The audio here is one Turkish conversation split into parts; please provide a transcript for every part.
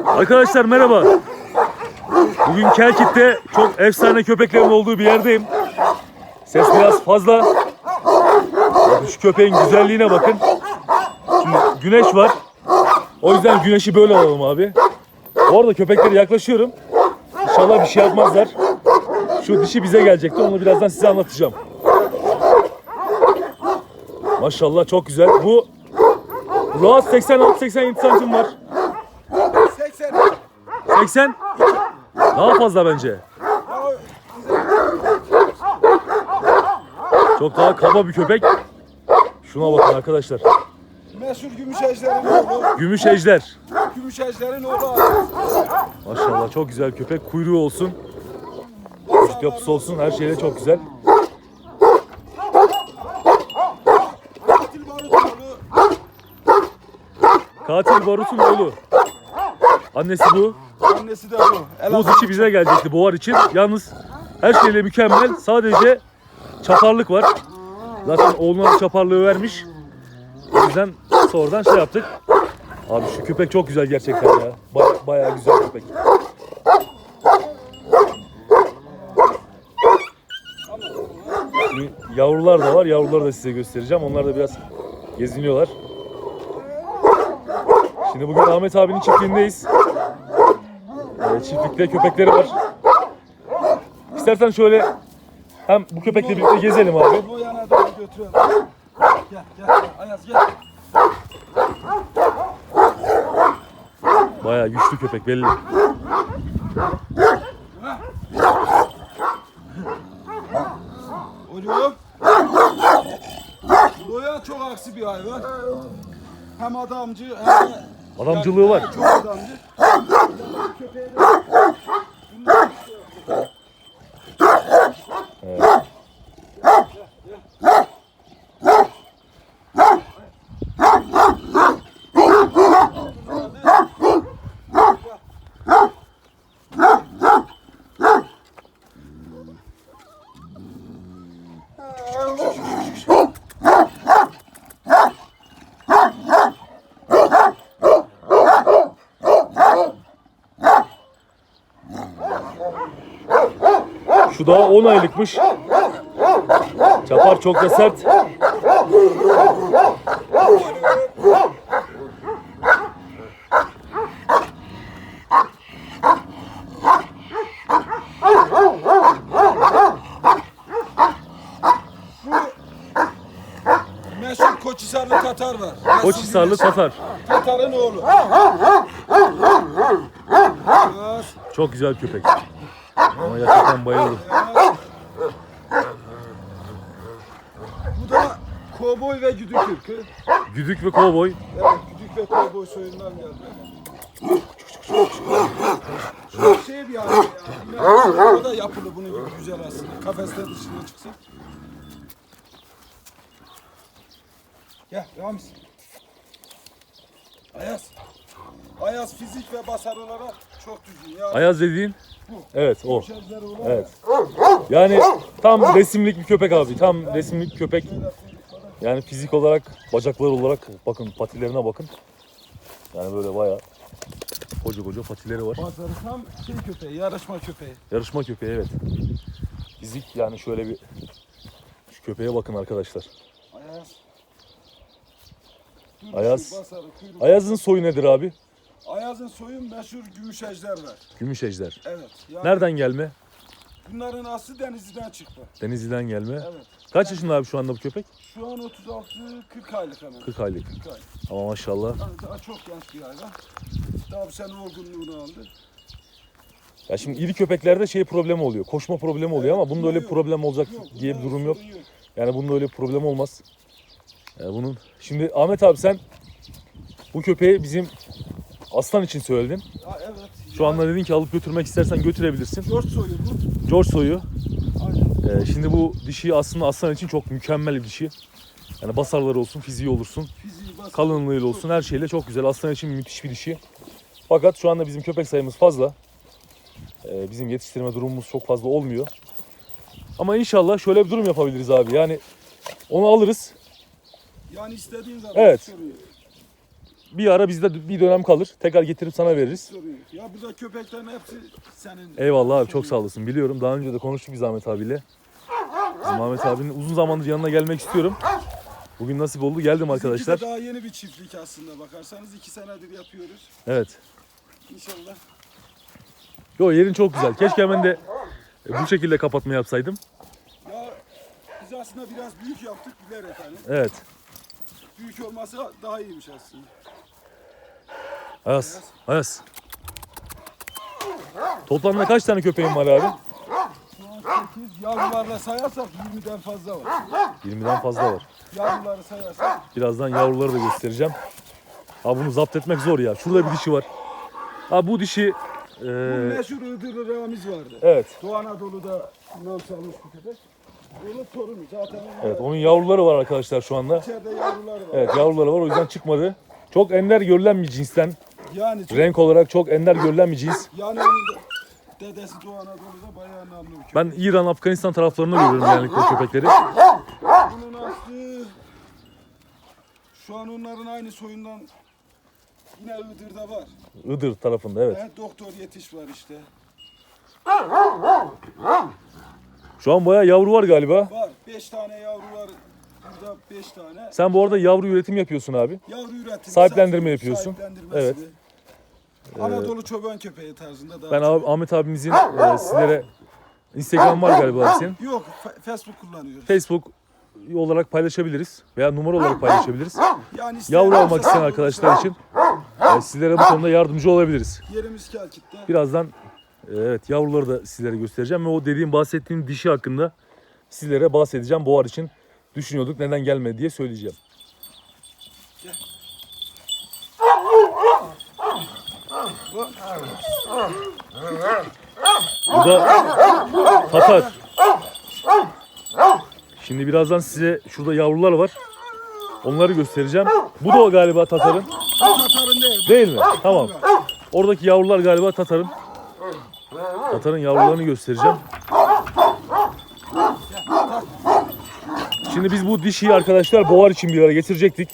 Arkadaşlar merhaba. Bugün Kelkit'te çok efsane köpeklerin olduğu bir yerdeyim. Ses biraz fazla. Şu köpeğin güzelliğine bakın. Şimdi güneş var. O yüzden güneşi böyle alalım abi. Bu arada köpeklere yaklaşıyorum. İnşallah bir şey yapmazlar. Şu dişi bize gelecekti. Onu birazdan size anlatacağım. Maşallah çok güzel. Bu rahat 86-87 santim var. 80. 80 daha fazla bence. Çok daha kaba bir köpek. Şuna bakın arkadaşlar. Meşhur gümüş ejderin oğlu. Gümüş ejder. Gümüş ejderin oğlu. Maşallah çok güzel köpek. Kuyruğu olsun. Üst yapısı olsun. Her şeyle çok güzel. Katil barut oğlu. Katil Barut'un oğlu. Annesi bu. Annesi de bu. Bu Elazığ. dişi bize gelecekti boğar için. Yalnız her şeyle mükemmel. Sadece çaparlık var. Zaten oğluna çaparlığı vermiş. O yüzden sonradan şey yaptık. Abi şu köpek çok güzel gerçekten ya. Baya, bayağı güzel köpek. Yavrular da var. Yavruları da size göstereceğim. Onlar da biraz geziniyorlar. Şimdi bugün Ahmet abinin çiftliğindeyiz. Ee, çiftlikte köpekleri var. İstersen şöyle hem bu köpekle birlikte gezelim abi. Bu yana da götürüyorum. Gel gel gel. Ayaz gel. Bayağı güçlü köpek belli. Oğlum. Loya çok aksi bir hayvan. Hem adamcı hem Adamcılığı var. çok adamcı. Köpeği de- Şu daha 10 aylıkmış. Çapar çok da sert. Meşhur Koçhisarlı Tatar var. Koçhisarlı Tatar. Tatar'ın oğlu. Çok güzel köpek. Ama gerçekten bayıldım. Bu da kovboy ve güdük ırkı. Güdük ve kovboy. Evet, güdük ve kovboy soyundan geldi. Çok şey bir hayvan ya. O da yapılı bunun gibi güzel aslında. Kafesten dışına çıksın. Gel, Ramiz. Ayaz. Ayaz fizik ve basar olarak çok düzgün ya. Ayaz dediğin. Evet o. Evet. Yani tam resimlik bir köpek abi. Tam resimlik köpek. Yani fizik olarak, bacakları olarak bakın patilerine bakın. Yani böyle bayağı koca koca patileri var. Basarı tam şey köpeği, yarışma köpeği. Yarışma köpeği evet. Fizik yani şöyle bir şu köpeğe bakın arkadaşlar. Ayaz. Ayaz. Ayaz'ın soyu nedir abi? Ayaz'ın soyu meşhur gümüş ejder var. Gümüş ejder. Evet. Yani Nereden gelme? Bunların aslı Denizli'den çıktı. Denizli'den gelme. Evet. Kaç yaşında abi şu anda bu köpek? Şu an 36-40 aylık hemen. 40 aylık. 40 ay. Ama maşallah. Yani daha çok genç bir hayvan. Daha bu sene olgunluğunu aldı. Ya şimdi iri köpeklerde şey problemi oluyor. Koşma problemi oluyor ama bunda öyle bir Yok, problem olacak Yok, diye bir durum yok. sorun Yani bunda öyle bir problem olmaz. Yani bunun şimdi Ahmet abi sen bu köpeği bizim aslan için söyledin. Ya evet. Şu anda dedin ki alıp götürmek istersen götürebilirsin. Dört soyu bu. George soyu. Aynen. Ee, şimdi bu dişi aslında aslan için çok mükemmel bir dişi. Yani basarları olsun, fiziği olursun, Fiziği basar. kalınlığıyla olsun her şeyle çok güzel. Aslan için müthiş bir dişi. Fakat şu anda bizim köpek sayımız fazla. Ee, bizim yetiştirme durumumuz çok fazla olmuyor. Ama inşallah şöyle bir durum yapabiliriz abi. Yani onu alırız. Yani istediğin zaman Evet. sorun yok. Bir ara bizde bir dönem kalır. Tekrar getirip sana veririz. Ya burada köpeklerin hepsi senin. Eyvallah abi çok sağ olasın. Biliyorum daha önce de konuştuk biz Ahmet abiyle. Bizim Ahmet abinin uzun zamandır yanına gelmek istiyorum. Bugün nasip oldu geldim Bizimki de arkadaşlar. daha yeni bir çiftlik aslında bakarsanız iki senedir yapıyoruz. Evet. İnşallah. Yo yerin çok güzel. Keşke hemen de e, bu şekilde kapatma yapsaydım. Ya biz aslında biraz büyük yaptık bilerek hani. Evet. Büyük olması daha iyiymiş aslında. Ayas. Ayas. Toplamda kaç tane köpeğin var abi? Şu an 8 yavrularla sayarsak 20'den fazla var. 20'den fazla var. Yavruları sayarsak Birazdan yavruları da göstereceğim. Abi bunu zapt etmek zor ya. Şurada bir dişi var. Abi bu dişi bu e, meşhur Iğdır Ramiz vardı. evet. Doğu Anadolu'da nam salmış bir köpek. Onun torunu zaten Evet onun yavruları var arkadaşlar şu anda. içeride yavruları var. Evet yavruları var o yüzden çıkmadı. Çok ender görülen bir cinsten. Yani Renk olarak çok ender cins. yani onun da dedesi Doğu Anadolu'da bayağı namlı bir köpek. Ben İran, Afganistan taraflarında görüyorum genellikle o köpekleri. Bunun aslı şu an onların aynı soyundan yine Iğdır'da var. Iğdır tarafında evet. Evet. doktor yetiş var işte. Şu an bayağı yavru var galiba. Var. 5 tane yavru var. Burada 5 tane. Sen bu arada yavru üretim yapıyorsun abi. Yavru üretimi. Sahiplendirme yapıyorsun. sahiplendirmesini. Evet. Anadolu çoban köpeği tarzında. Daha Ben çok. abi, Ahmet abimizin e, sizlere Instagram var galiba abi senin. Yok Fa- Facebook kullanıyoruz. Facebook olarak paylaşabiliriz veya numara olarak paylaşabiliriz. Yani isteyen Yavru varsa almak isteyen arkadaşlar için e, sizlere bu konuda yardımcı olabiliriz. Yerimiz Kelkit'te. Birazdan e, evet yavruları da sizlere göstereceğim ve o dediğim bahsettiğim dişi hakkında sizlere bahsedeceğim. Boğar için düşünüyorduk neden gelmedi diye söyleyeceğim. Bu da Tatar. Şimdi birazdan size şurada yavrular var. Onları göstereceğim. Bu da o galiba Tatar'ın. Tatarın değil. Değil mi? Tamam. Oradaki yavrular galiba Tatar'ın. Tatar'ın yavrularını göstereceğim. Şimdi biz bu dişiyi arkadaşlar boğar için bir ara getirecektik.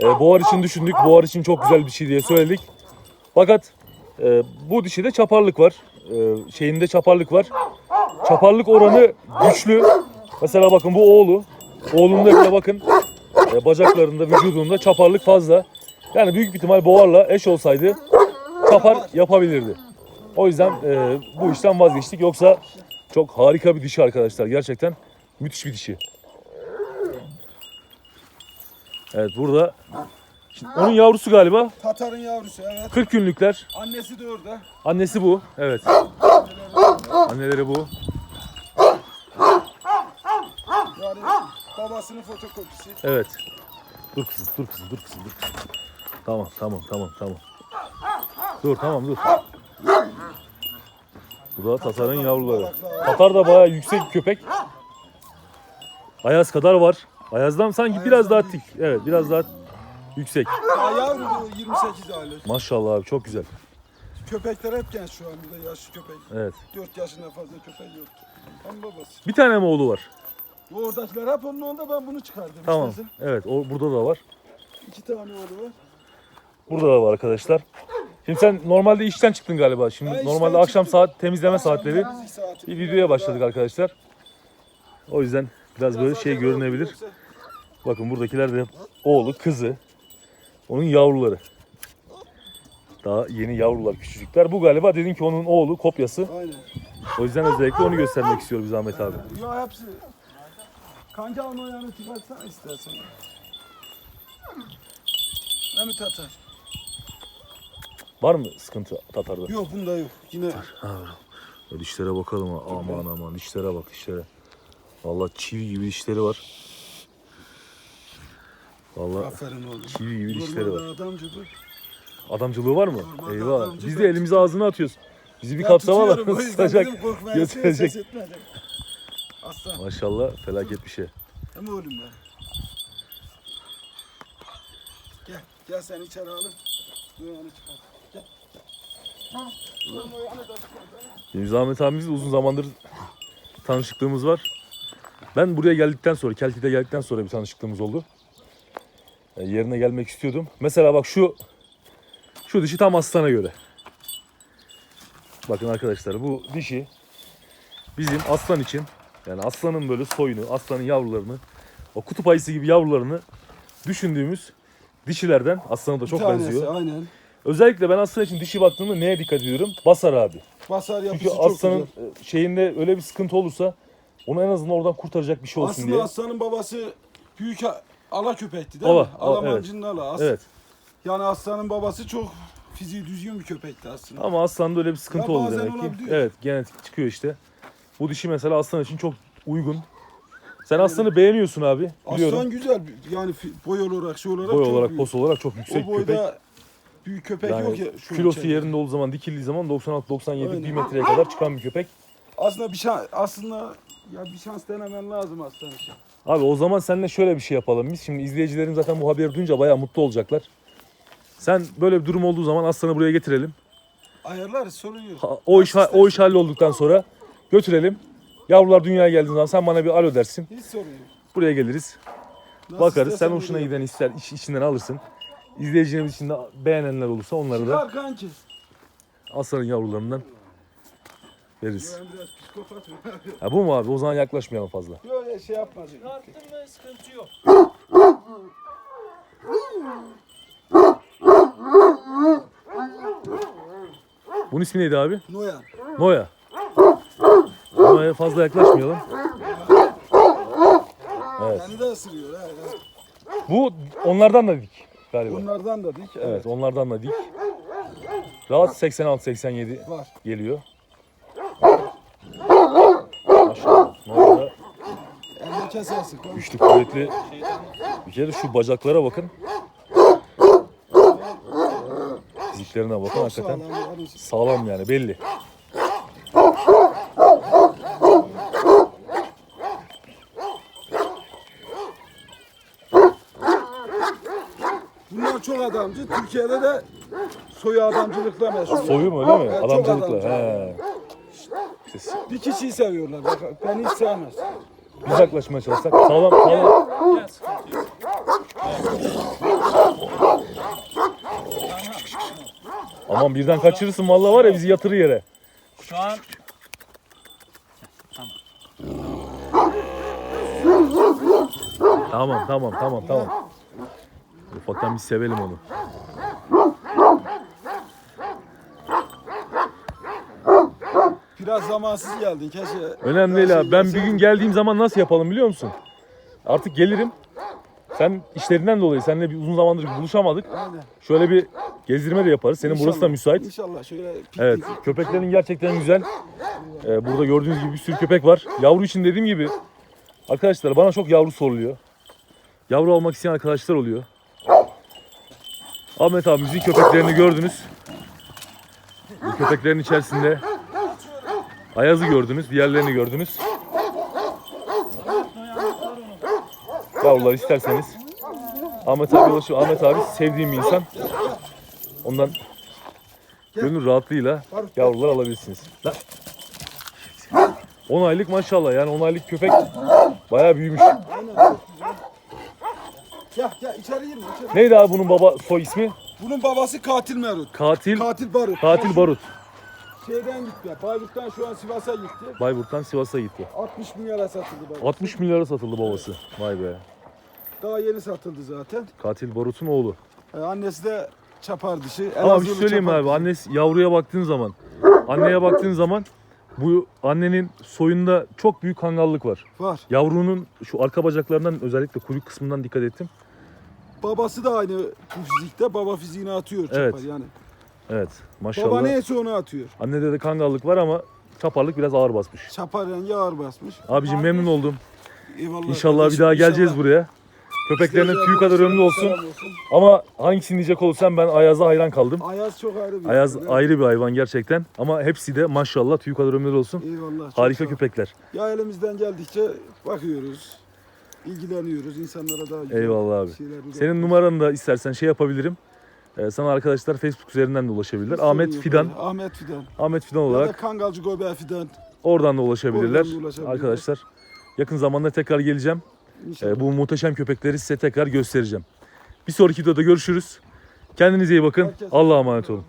Ee, boğar için düşündük. Boğar için çok güzel bir şey diye söyledik. Fakat e, bu dişide çaparlık var. E, şeyinde çaparlık var. Çaparlık oranı güçlü. Mesela bakın bu oğlu. Oğlunda bile bakın e, bacaklarında, vücudunda çaparlık fazla. Yani büyük bir ihtimal boğarla eş olsaydı çapar yapabilirdi. O yüzden e, bu işten vazgeçtik. Yoksa çok harika bir dişi arkadaşlar. Gerçekten müthiş bir dişi. Evet burada Şimdi onun yavrusu galiba Tatarın yavrusu evet. 40 günlükler. Annesi de orada. Annesi bu. Evet. Anneleri bu. Yani babasının fotokopisi. Evet. Dur kızım, dur kızım, dur kızım, dur kızım. Tamam, tamam, tamam, tamam. Dur, tamam, dur. Bu da Tatar'ın yavruları. Tatar da bayağı yüksek bir köpek. Ayaz kadar var. Ayaz'dan sanki biraz daha tik. Evet, biraz daha yüksek. Ya yavru bu 28 aylık. Maşallah abi çok güzel. Köpekler hep genç şu an burada yaşlı köpek. Evet. 4 yaşından fazla köpek yok. Tam babası. Bir tane mi oğlu var? Bu oradakiler hep onun onda ben bunu çıkardım. Tamam. İstersen. Evet, o burada da var. İki tane oğlu var. Burada da var arkadaşlar. Şimdi sen normalde işten çıktın galiba. Şimdi işten normalde akşam çıktım. saat temizleme saatleri. Temizlik saati. Bir videoya başladık arkadaşlar. O yüzden biraz böyle şey görünebilir. Bakın buradakiler de oğlu, kızı. Onun yavruları. Daha yeni yavrular, küçücükler. Bu galiba dedin ki onun oğlu, kopyası. Aynen. O yüzden özellikle onu göstermek istiyor biz Ahmet abi. Ya hepsi. Kanka onu yanı çıkartsana istersen. Mi tatar? Var mı sıkıntı Tatar'da? Yok bunda yok. Yine Ya Dişlere bakalım ha. Aman aman dişlere bak dişlere. Vallahi çivi gibi dişleri var. Vallahi aferin oğlum. çivi gibi dişleri var. Normalde adamcı bu. Adamcılığı var mı? Normalde Eyvah. adamcı Biz ben de elimizi ağzına atıyoruz. Bizi bir Ben kapsama tutuyorum, o yüzden tutacak, dedim götürecek. ses etmedim. Aslan. Maşallah felaket bir şey. Hem oğlum ya. Gel, gel sen içeri alın. Dur onu çıkar. Gel. Oğlum o yanı da çıkar. Benim Ahmet abimizle uzun zamandır tanışıklığımız var. Ben buraya geldikten sonra, Kelki'de geldikten sonra bir tanışıklığımız oldu. E, yerine gelmek istiyordum. Mesela bak şu şu dişi tam aslana göre. Bakın arkadaşlar bu dişi bizim aslan için yani aslanın böyle soyunu, aslanın yavrularını, o kutup ayısı gibi yavrularını düşündüğümüz dişilerden aslana da çok Bir tanesi, benziyor. Aynen. Özellikle ben aslan için dişi baktığımda neye dikkat ediyorum? Basar abi. Basar yapısı Çünkü çok aslanın güzel. e, şeyinde öyle bir sıkıntı olursa onu en azından oradan kurtaracak bir şey olsun Aslında diye. aslanın babası büyük ala köpekti değil Ala, mi? ala, Alamancının ala. As- Evet. Yani aslanın babası çok fiziği düzgün bir köpekti aslında. Ama aslanda öyle bir sıkıntı Ya oldu bazen demek ki. olabiliyor. Evet genetik çıkıyor işte. Bu dişi mesela aslan için çok uygun. Sen aslanı beğeniyorsun abi. Biliyorum. Aslan güzel. yani fi- boy olarak şey olarak Boy çok olarak, büyük. pos olarak çok yüksek O boyda köpek. büyük köpek Yani yok ya. şu kilosu içeride. yerinde olduğu zaman dikildiği zaman 96-97 Aynen. bir metreye kadar çıkan bir köpek. Aslında bir şans, aslında ya bir şans denemen lazım aslan için. Abi o zaman seninle şöyle bir şey yapalım biz. Şimdi izleyicilerim zaten bu haberi duyunca bayağı mutlu olacaklar. Sen böyle bir durum olduğu zaman aslanı buraya getirelim. Ayarlarız sorun yok. Ha- O iş Nasıl o iş hallolduktan sonra götürelim. Yavrular dünyaya geldiği zaman sen bana bir alo dersin. Hiç sorun yok. Buraya geliriz. Nasıl Bakarız. Sen istersen hoşuna öyle giden ister iç, içinden alırsın. İzleyicilerimiz içinde beğenenler olursa onları yap. da Çıkar kanki. aslanın yavrularından veririz. Ben biraz? Ha bu mu abi? O zaman yaklaşmayalım fazla. Yok ya şey yapmaz. Çıkarttın mı sıkıntı yok. Bunun ismi neydi abi? Noyan. Noya. Noya'ya fazla yaklaşmayalım. Evet. Yani de ısırıyor. Ha, ha. Bu onlardan da dik galiba. Bunlardan da dik. Evet. Evet onlardan da dik. Rahat 86-87 Var. geliyor. Maşallah. Güçlü kuvvetli. Bir kere şu bacaklara bakın. Fiziklerine bakın hakikaten. sağlam. yani. Yani belli. Bunlar çok adamcı. Türkiye'de de soyu adamcılıkla meşhur. Soyu mu öyle mi? Çok Adamcılıkla. adamcı. He. İşte Bir kişiyi seviyorlar. Bak, beni hiç sevmez. biz yaklaşmaya çalışsak. Sağlam sağlam. Aman birden kaçırırsın vallahi var ya bizi yatırır yere. Şu an Tamam tamam tamam tamam. Ufaktan bir sevelim onu. Biraz zamansız geldin. Keşke Önemli değil abi. Ben bir gün geldiğim zaman nasıl yapalım biliyor musun? Artık gelirim. Sen işlerinden dolayı seninle bir uzun zamandır buluşamadık. Aynen. Şöyle bir gezdirme de yaparız. Senin burası da İnşallah. müsait. İnşallah şöyle. Evet, köpeklerin gerçekten güzel. Ee, burada gördüğünüz gibi bir sürü köpek var. Yavru için dediğim gibi arkadaşlar bana çok yavru soruluyor. Yavru almak isteyen arkadaşlar oluyor. Ahmet abimizin köpeklerini gördünüz. Bu köpeklerin içerisinde Ayaz'ı gördünüz, diğerlerini gördünüz. Yavrular isterseniz Ahmet abi ulaşıp Ahmet abi sevdiğim bir insan. Ondan gönül rahatlığıyla yavrular alabilirsiniz. Lan. 10 aylık maşallah yani 10 aylık köpek bayağı büyümüş. Gel gel içeri girme içeri. Neydi abi bunun baba soy ismi? Bunun babası katil Merut. Katil Katil Barut. Katil Barut. Şeyden gitti. Bayburt'tan şu an Sivas'a gitti. Bayburt'tan Sivas'a gitti. 60 milyara satıldı Bayburt. 60 milyara satıldı babası. Vay be. Daha yeni satıldı zaten. Katil Barut'un oğlu. Ee, annesi de çapar dişi. Ama bir şey söyleyeyim abi. Annesi yavruya baktığın zaman, anneye baktığın zaman bu annenin soyunda çok büyük kangallık var. Var. Yavrunun şu arka bacaklarından özellikle kuyruk kısmından dikkat ettim. Babası da aynı fizikte. Baba fiziğini atıyor çapar Evet. yani. Evet maşallah. Baba neyse onu atıyor. Annede de kangallık var ama çaparlık biraz ağır basmış. Çapar rengi ağır basmış. Abicim memnun oldum. Eyvallah. İnşallah bir kardeşim, daha geleceğiz inşallah. buraya. Köpeklerinin tüyü kadar ömrü olsun. Ama hangisini diyecek olursam ben Ayaz'a hayran kaldım. Ayaz çok ayrı bir Ayaz evet. ayrı bir hayvan gerçekten. Ama hepsi de maşallah tüyü kadar ömürlü olsun. Eyvallah. çok Harika sağ ol. köpekler. Ya elimizden geldikçe bakıyoruz. ilgileniyoruz. insanlara daha güzel Eyvallah abi. şeyler Senin numaranı da istersen şey yapabilirim. Ee, sana arkadaşlar Facebook üzerinden de ulaşabilirler. Sorun Ahmet Fidan. Ahmet Fidan. Ahmet Fidan Ya da olarak Kangalcı Gobe Fidan. oradan da ulaşabilirler. Oradan da ulaşabilirler. Arkadaşlar yakın zamanda tekrar geleceğim. Ee, bu muhteşem köpekleri size tekrar göstereceğim. Bir sonraki videoda görüşürüz. Kendinize iyi bakın. Allah'a emanet olun.